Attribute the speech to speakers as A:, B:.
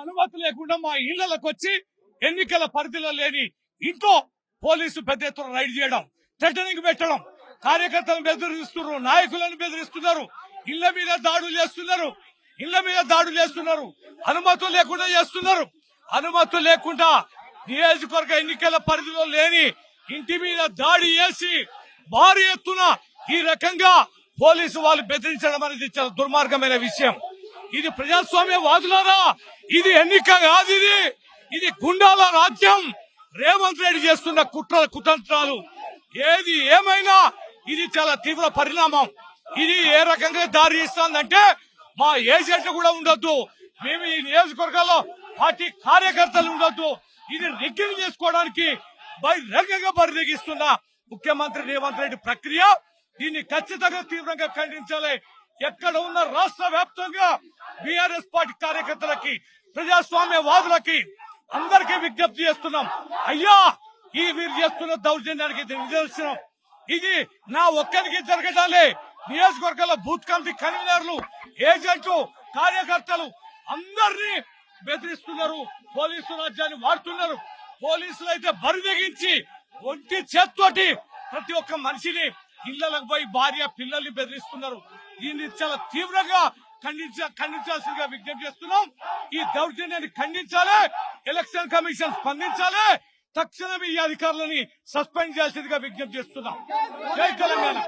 A: అనుమతి లేకుండా మా ఇళ్ళకు వచ్చి ఎన్నికల పరిధిలో లేని ఇంట్లో పోలీసు పెద్ద ఎత్తున రైడ్ చేయడం థ్రెటనింగ్ పెట్టడం కార్యకర్తలను బెదిరిస్తున్నారు నాయకులను బెదిరిస్తున్నారు ఇళ్ళ మీద దాడులు చేస్తున్నారు ఇళ్ళ మీద దాడులు చేస్తున్నారు అనుమతులు లేకుండా చేస్తున్నారు. అనుమతులు లేకుండా నియోజకవర్గ ఎన్నికల పరిధిలో లేని ఇంటి మీద దాడి చేసి భారీ ఎత్తున ఈ రకంగా పోలీసు వాళ్ళు బెదిరించడం అనేది చాలా దుర్మార్గమైన విషయం. ఇది ప్రజాస్వామ్య వాదులారా? ఇది ఎన్నిక కాదు ఇది. ఇది గుండాల రాజ్యం. రేవంత్ రెడ్డి చేస్తున్న కుట్ర కుతంత్రాలు. ఏది ఏమైనా ఇది చాలా తీవ్ర పరిణామం. ఇది ఏ రకంగా దారి ఇస్తుందంటే మా ఏజెంట్ కూడా ఉండొద్దు. మేము ఈ నియోజకవర్గాల్లో పార్టీ కార్యకర్తలు ఉండొద్దు. ఇది రిగ్గింగ్ చేసుకోవడానికి బహిరంగంగా బరిదెగిస్తున్న ముఖ్యమంత్రి రేవంత్ రెడ్డి ప్రక్రియ. దీన్ని ఖచ్చితంగా తీవ్రంగా ఖండించాలి. ఎక్కడ ఉన్న రాష్ట్ర వ్యాప్తంగా బీఆర్ఎస్ పార్టీ కార్యకర్తలకి ప్రజాస్వామ్య వాదులకి అందరికీ విజ్ఞప్తి చేస్తున్నాం. అయ్యా ఈ వీరు చేస్తున్న దౌర్జన్యానికి నిదర్శనం. ఇది నా ఒక్కరికి జరగడాలే. నియోజకవర్గాల బూత్ కమిటీ కన్వీనర్లు ఏజెంట్లు కార్యకర్తలు అందరినీ బెదిరిస్తున్నారు. పోలీసు రాజ్యాన్ని వాడుతున్నారు. పోలీసులు అయితే బరిదగించి ఒంటి చేత్తోటి ప్రతి ఒక్క మనిషిని ఇళ్ళకు పోయి భార్య పిల్లల్ని బెదిరిస్తున్నారు. దీన్ని చాలా తీవ్రంగా ఖండించ ఖండించాల్సిందిగా విజ్ఞప్తి చేస్తున్నాం. ఈ దౌర్జన్యాన్ని ఖండించాలి. ఎలక్షన్ కమిషన్ స్పందించాలి. తక్షణమే ఈ అధికారులని సస్పెండ్ చేయాల్సిందిగా విజ్ఞప్తి చేస్తున్నాం. జై తెలంగాణ.